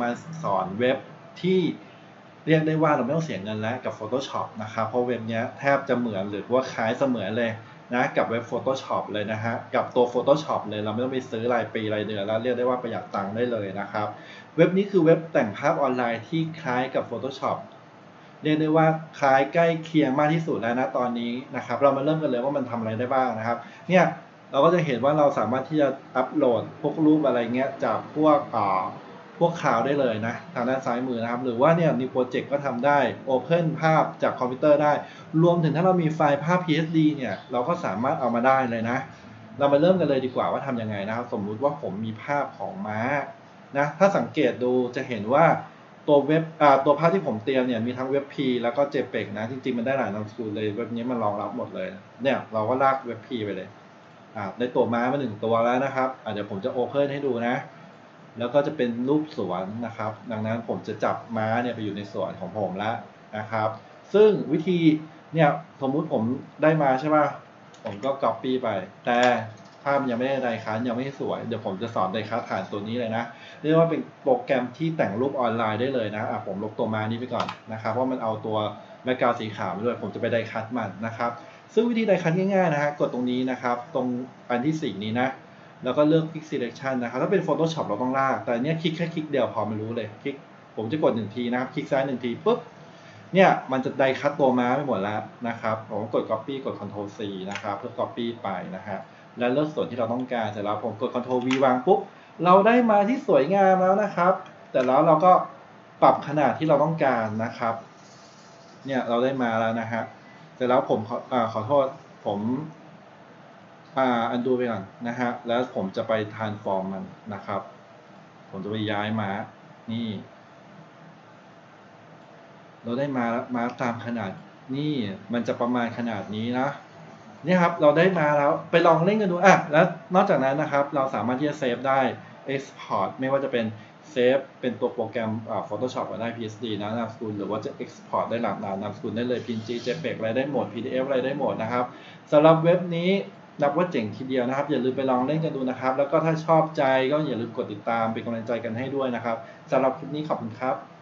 มาสอนเว็บที่เรียกได้ว่าเราไม่ต้องเสียเงินแล้วกับ Photoshop นะครับเพราะเว็บนี้แทบจะเหมือนหรือว่าคล้ายเสมือนเลยนะกับเว็บ Photoshop เลยนะฮะกับตัว Photoshop เลยเราไม่ต้องไปซื้อรายปีรายเดือนแล้วเรียกได้ว่าประหยัดตังค์ได้เลยนะครับ เว็บนี้คือเว็บแต่งภาพออนไลน์ที่คล้ายกับ Photoshop เรียกได้ว่าคล้ายใกล้เคียงมากที่สุดแล้วนะตอนนี้นะครับ เรามาเริ่มกันเลยว่ามันทำอะไรได้บ้างนะครับ เนี่ยเราก็จะเห็นว่าเราสามารถที่จะอัปโหลดพวกรูปอะไรเงี้ยจากพวกอ่า พวกข่าวได้เลยนะ ทางด้านซ้ายมือนะครับ หรือว่าเนี่ยมีโปรเจกต์ก็ทำได้ Open ภาพจากคอมพิวเตอร์ได้ รวมถึงถ้าเรามีไฟล์ภาพ PSD เนี่ย เราก็สามารถเอามาได้เลยนะ เรามาเริ่มกันเลยดีกว่าว่าทำยังไงนะครับ สมมุติว่าผมมีภาพของม้านะถ้าสังเกตดูจะเห็นว่าตัวเว็บอ่าตัวภาพที่ผมเตรียมเนี่ยมีทั้งเว็บ P แล้วก็ JPEG นะ จริงๆ มันได้หลายนามสกุลเลยเว็บนี้มันรองรับหมดเลย เนี่ยเราก็ลากเว็บ P ไปเลยอ่าได้ตัวม้ามาหนึ่งตัวแล้วนะครับอ่าเดี๋ยวผมจะโอเพนให้ดูนะ แล้วก็จะเป็นรูปสวนนะครับ ดังนั้นผมจะจับม้าเนี่ยไปอยู่ในสวนของผมแล้วนะครับ ซึ่งวิธีเนี่ยสมมุติผมได้มาใช่ป่ะผมก็ copy ไป แต่ภาพยังไม่ได้ไดคัสยังไม่สวย เดี๋ยวผมจะสอนไดคัสผ่านตัวนี้เลยนะ เรียกว่าเป็นโปรแกรมที่แต่งรูปออนไลน์ได้เลยนะอะผมลบตัวมานี้ไปก่อนนะครับเพราะมันเอาตัวแบ็กกราวสีขาวมาด้วยผมจะไปไดคัสมันนะครับ ซึ่งวิธีไดคัสง่ายๆนะฮะกดตรงนี้นะครับ ตรงอันที่สี่นี้นะ แล้วก็เลือก Quick Selection นะครับ ถ้าเป็น Photoshop เราต้องลาก แต่เนี้ยคลิกแค่คลิกเดียวพอมันรู้เลย คลิก ผมจะกดหนึ่งทีนะครับ คลิกซ้ายหนึ่งทีปุ๊บ เนี่ย มันจะไดคัตตัวม้าไปหมดแล้วนะครับ ผมกด Copy กด Ctrl C นะครับ เพื่อ Copy ไปนะฮะ และเลือกส่วนที่เราต้องการ เสร็จแล้วผมกด Ctrl V วางปุ๊บ เราได้มาที่สวยงามแล้วนะครับ แต่แล้วเราก็ปรับขนาดที่เราต้องการนะครับ เนี่ย เราได้มาแล้วนะฮะ เสร็จแล้วผมขออาขอโทษ ผม อ่าอันดูไปก่อนนะฮะ แล้วผมจะไปทานฟอร์มมันนะครับ ผมจะไปย้ายมานี่ เราได้มาแล้วมาตามขนาดนี่มันจะประมาณขนาดนี้นะนี่ครับเราได้มาแล้วไปลองเล่นกันดูอะแล้วนอกจากนั้นนะครับ เราสามารถที่จะเซฟได้ Export ไม่ว่าจะเป็นเซฟเป็นตัวโปรแกรมอ่า Photoshop ก็ได้ PSD นะนามสกุลหรือว่าจะ Export ได้หลากหลายนามสกุลได้เลย PNG JPEG อะไรได้หมด PDF อะไรได้หมดนะครับสำหรับเว็บนี้ นับว่าเจ๋งทีเดียวนะครับ อย่าลืมไปลองเล่นกันดูนะครับ แล้วก็ถ้าชอบใจก็อย่าลืมกดติดตามเป็นกำลังใจกันให้ด้วยนะครับสำหรับคลิปนี้ขอบคุณครับ